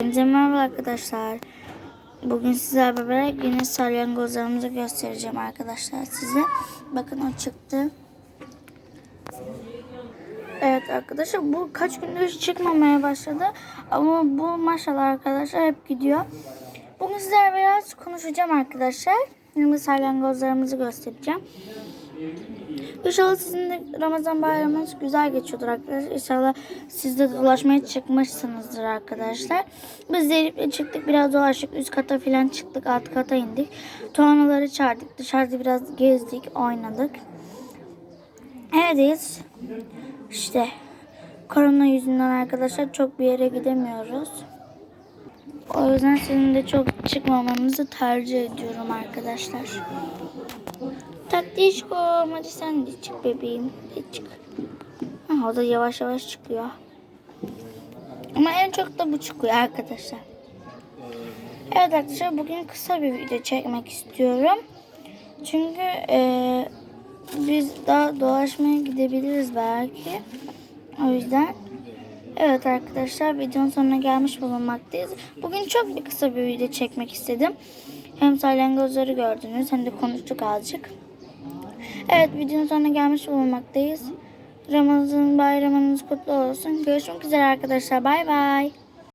Hepinize merhaba arkadaşlar. Bugün sizlerle beraber yine salyangozlarımızı göstereceğim arkadaşlar size. Bakın o çıktı. Evet arkadaşlar bu kaç gündür çıkmamaya başladı. Ama bu maşallah arkadaşlar hep gidiyor. Bugün sizlerle biraz konuşacağım arkadaşlar. Şimdi salyangozlarımızı göstereceğim. İnşallah sizin de Ramazan bayramınız güzel geçiyordur arkadaşlar. İnşallah siz de dolaşmaya çıkmışsınızdır arkadaşlar. Biz Elif'le çıktık biraz dolaştık. Üst kata falan çıktık. Alt kata indik. Tornaları çağırdık. Dışarıda biraz gezdik, oynadık. Evdeyiz. İşte korona yüzünden arkadaşlar çok bir yere gidemiyoruz. O yüzden sizin de çok çıkmamanızı tercih ediyorum arkadaşlar. Tatlışko hadi sen de çık bebeğim. De çık. Ha, o da yavaş yavaş çıkıyor. Ama en çok da bu çıkıyor arkadaşlar. Evet arkadaşlar bugün kısa bir video çekmek istiyorum. Çünkü eee, biz daha dolaşmaya gidebiliriz belki. O yüzden Evet arkadaşlar videonun sonuna gelmiş bulunmaktayız. Bugün çok bir kısa bir video çekmek istedim. Hem salyangozları gördünüz hem de konuştuk azıcık. Evet videonun sonuna gelmiş bulunmaktayız. Ramazan bayramınız kutlu olsun. Görüşmek üzere arkadaşlar. Bay bay.